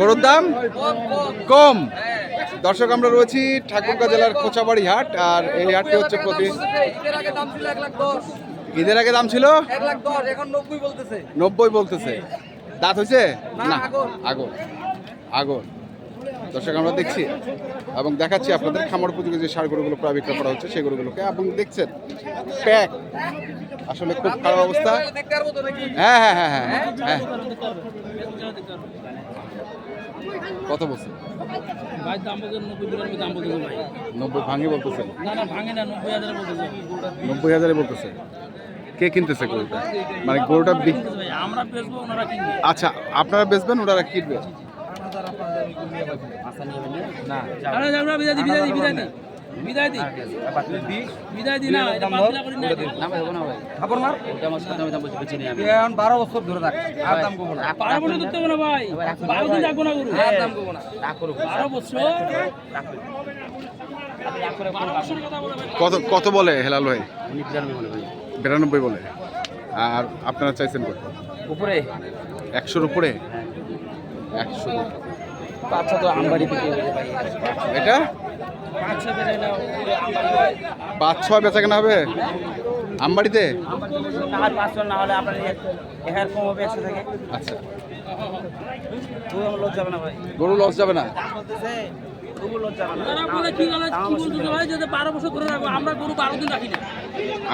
গরুর দাম? কম। দর্শক আমরা রয়েছি ঠাকুরগাঁ জেলার কোচাবাড়ি হাট আর এই হাটটি হচ্ছে প্রতি ঈদের আগে দাম ছিল? নব্বই বলতেছে। দাঁত হয়েছে? না আগর। আগর। দর্শক আমরা দেখছি এবং দেখাচ্ছি আপনাদের খামার উপযোগী যে সার গরুগুলো প্রায় বিক্রয় করা হচ্ছে সেই গরুগুলোকে। এবং দেখছেন প্যাক। আসলে খুব খারাপ অবস্থা। নাকি হ্যাঁ হ্যাঁ হ্যাঁ হ্যাঁ হ্যাঁ। কত বলছে ভাই দাম বলতে নব্বই ভাঙে বলতেছে না না ভাঙে না নব্বই হাজার বলতেছে কে কিনতেছে গরুটা? মানে গরুটা আচ্ছা আপনারা বেচবেন ওনারা কিনবে? আমরা বিদায় বিদায় না না খাবার মার এখন বারো বছর ধরে থাক আর দাম কমবো না বারো বছর ধরতে না ভাই বারো দিন রাখব না গরু আর দাম কমবো না বারো বছর বারো বছরের কথা বলে ভাই কত কত বলে হেলাল ভাই? বিরানব্বই বলে। আর আপনারা চাইছেন কত? উপরে। একশোর উপরে? একশো আচ্ছা তো আমবাড়ি এটা পাঁচ উপরে আমবাড়ি পাঁচ ছয় বেচা কেনা হবে? আমবাড়িতে? আর পাঁচশো না হলে আপনার এখানে কম হবে একশো থেকে। আচ্ছা। গরু লস যাবে না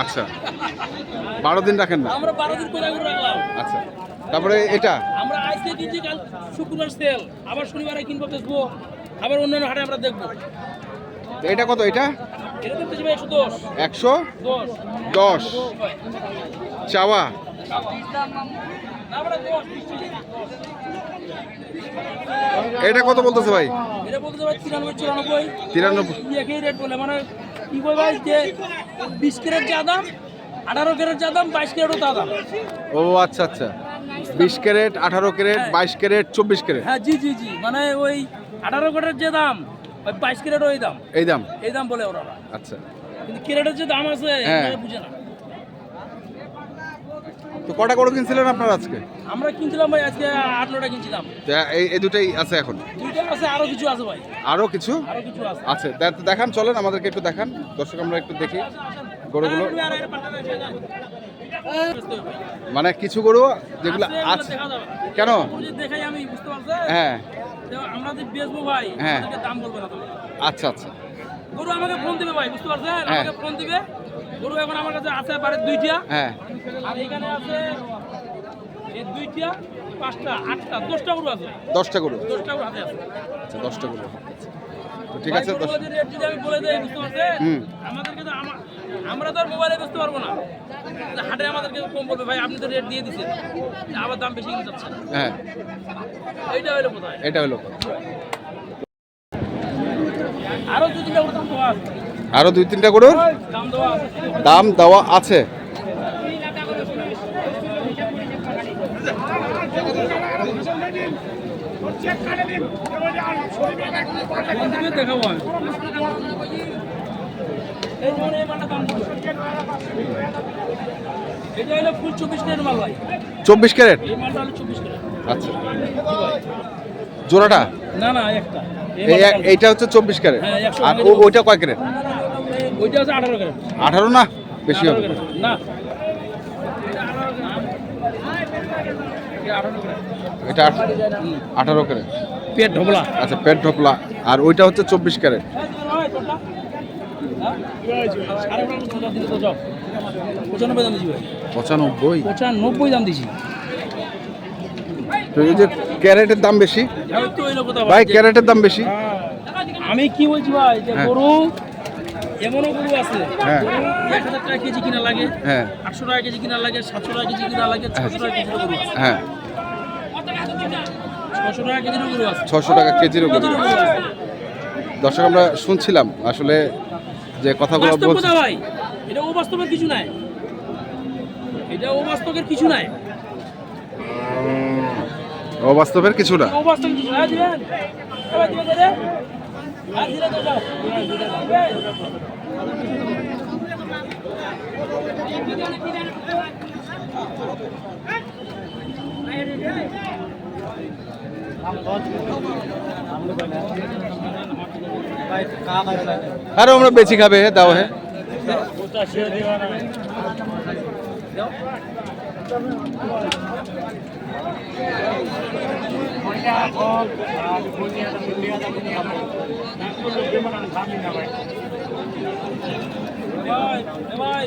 আচ্ছা। বারো দিন রাখেন না? আচ্ছা। তারপরে এটা? আজকে কিনছি কাল শুক্রবার সেল আবার শনিবারে কিনবো বেচবো আবার অন্যান্য হাটে আমরা দেখব। এটা কত এটা? একশো দশ। চাওয়া? এটা কত বলতেছে ভাই? তিরানব্বই রেট বলে। মানে কি বল ভাই যে বিশ ক্যারেট যা দাম আঠারো ক্যারেট যা দাম বাইশ ক্যারেটও তা দাম। ও আচ্ছা আচ্ছা। বিশ ক্যারেট আঠারো ক্যারেট বাইশ ক্যারেট চব্বিশ ক্যারেট? হ্যাঁ জি জি জি। মানে ওই আঠারো ক্যারেট যে দাম ওই বাইশ ক্যারেট ওই দাম। এই দাম? এই দাম বলে ওরা। আচ্ছা। কিন্তু ক্যারেটের যে দাম আছে হ্যাঁ। বুঝে না। তো কটা গরু কিনছিলেন আপনারা আজকে? আমরা কিনছিলাম ভাই আজকে আট নটা কিনছিলাম। এই এই দুটাই আছে এখন? দুইটা আছে আরও কিছু আছে ভাই। আরও কিছু? আরও কিছু আছে। আছে দে- দেখান চলেন আমাদেরকে একটু দেখান। দর্শক আমরা একটু দেখি গরুগুলো। মানে কিছু গরু যেগুলো আছে, এগুলো আছে। কেন? হ্যাঁ। আমরা যে বেচবো ভাই হ্যাঁ। দাম বলবে না আচ্ছা আচ্ছা। গরু আমাকে ফোন দিবে ভাই বুঝতে পারছেন? হ্যাঁ। আমাকে ফোন দিবে। গরু এখন আমার কাছে আছে বাড়ির দুইটা। হ্যাঁ। আর এখানে আছে এই দুইটা পাঁচটা আটটা দশটা গরু আছে। দশটা গরু। দশটা গরু হাতে আছে। আচ্ছা দশটা গরু। তো ঠিক আছে যদি আমি বলে দেই বুঝতে পারছেন। আমাদেরকে তো আমরা তো আর মোবাইলে বেচতে পারব না হাটে আমাদেরকে কম বলবে ভাই আপনি তো রেট দিয়ে দিচ্ছেন আবার দাম বেশি যাচ্ছে হ্যাঁ এইটা হলো কোথায় এটা হলো। আরও দু তিনটা গরু দাম আরও দুই তিনটা গরুর দাম দেওয়া আছে দাম দেওয়া আছে ফোন দিবে দেখাবো চব্বিশ ক্যারেট। আচ্ছা। জোড়াটা? না না একটা। এইটা হচ্ছে চব্বিশ ক্যারেট। হ্যাঁ, আর ওইটা কয় ক্যারেট? ওইটা হচ্ছে আঠারো ক্যারেট। আঠারো না? বেশি হবে। না। এটা আঠারো ক্যারেট। পেট ঢোবলা আচ্ছা পেট ঢোকলা আর ওইটা হচ্ছে চব্বিশ ক্যারেট। পঁচানব্বই। দাম পঁচানব্বই পঁচানব্বই দাম দিছি তো এই যে ক্যারেটের দাম বেশি? ভাই ক্যারেটের দাম বেশি। আমি কি বলছি ভাই যে হ্যাঁ। গরু এমনও গরু আছে হ্যাঁ। এক হাজার টাকা কেজি কিনা লাগে হ্যাঁ। আটশো টাকা কেজি কিনা লাগে সাতশো টাকা কেজি কিনা লাগে ছশো টাকা কেজিরও হ্যাঁ। ছশো টাকা কেজির গরু আছে। দর্শক আমরা শুনছিলাম আসলে যে কথাগুলো বলছি এটা ও বাস্তবের কিছু নাই। এটা ও বাস্তবের কিছু নাই। অবাস্তবের কিছু না। আরে আমরা বেশি খাবে দাও হ্যাঁ। ভাই।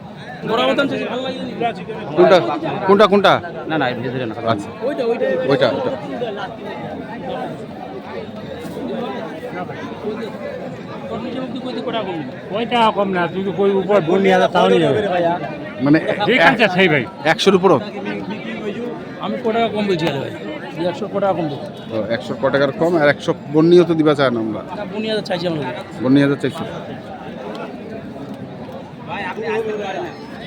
কোনটা? কোনটা কোনটা? না না না আচ্ছা। ওইটা ওইটা ওইটা। ওইটা তোর নিজে মুক্তি করতে কোটা কম না তুই তো কই উপর বোন নিয়ে তাও নিয়ে মানে সেই ভাই। আমি টাকা কম বলছি ভাই? কম টাকার কম আর একশো বন্যিও তো দিবা চায় না আমরা। বুনিয়াদ চাইছি আমরা না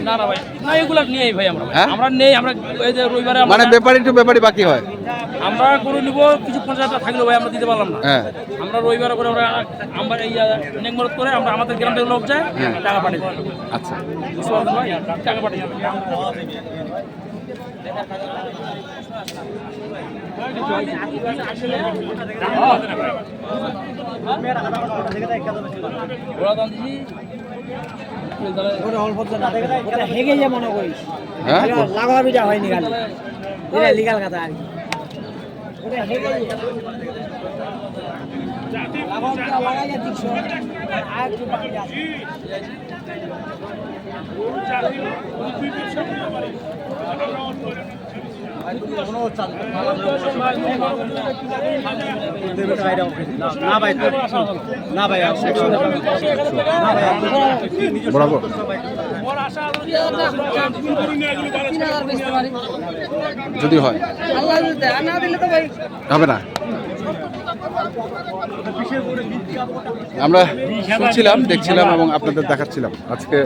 না? না ভাই। না এগুলা নেই ভাই আমরা। হ্যাঁ? আমরা নেই আমরা এই যে রবিবারে মানে ব্যাপারী টু ব্যাপারী বাকি হয়? আমরা করে নিব কিছু পঞ্চাশ থাকল ভাই আমরা দিতে পারলাম না। হ্যাঁ। আমরা রবিবার করে আমরা আমরা এই নেকমরত করে আমরা আমাদের গ্রাম থেকে লোক যায় হ্যাঁ। টাকা পাঠিয়ে আচ্ছা? টাকা পাঠিয়ে হেগে যে মনে করিস লাগা বিটা হয়নি গালি এটা লিগাল কথা আর কি। ওটা হেগে লাগাই যা দেখছ আর যদি হয়। হবে না। আমরা শুনছিলাম দেখছিলাম এবং আপনাদের দেখাচ্ছিলাম। আজকে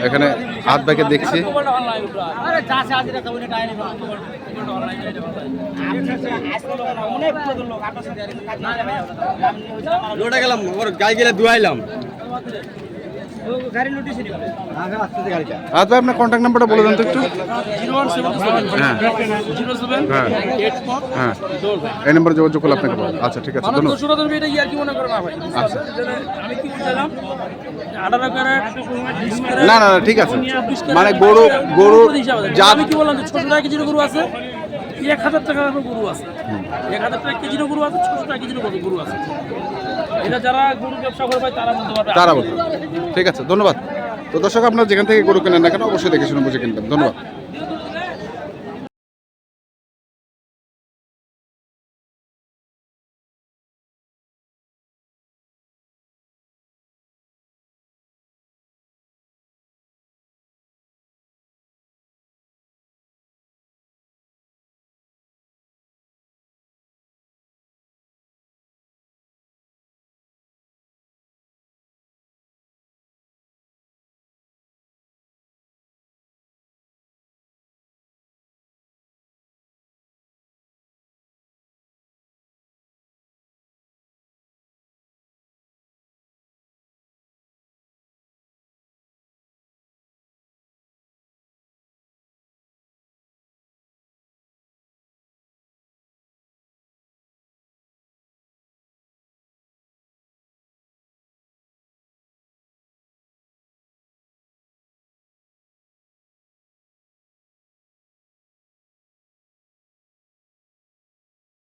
এখানে হাত ব্যাগে দেখছি লোটা গেলাম গাই গেলে দুয়াইলাম ভাই আপনার কন্ট্যাক্ট নাম্বারটা বলে দেন তো একটু। হ্যাঁ। হ্যাঁ। হ্যাঁ। এই নাম্বারে যোগাযোগ করলে আপনাকে আচ্ছা ঠিক আছে ধন্যবাদ। দোষরা তুমি এটা ইয়ার কি করে না ভাই আচ্ছা। না না না ঠিক আছে। মানে গরু গরু। আমি কি বললাম ছশো টাকা কেজির গরু আছে? এক হাজার টাকা গরু আছে। এক হাজার টাকা কেজির গরু আছে ছশো টাকা কেজির গরু আছে। তারা বলতে পারবে। তারা বলতে ঠিক আছে, ধন্যবাদ। তো দর্শক, আপনার যেখান থেকে গরু কেনেন না কেন, অবশ্যই দেখে শুনে বুঝে কিনবেন। ধন্যবাদ।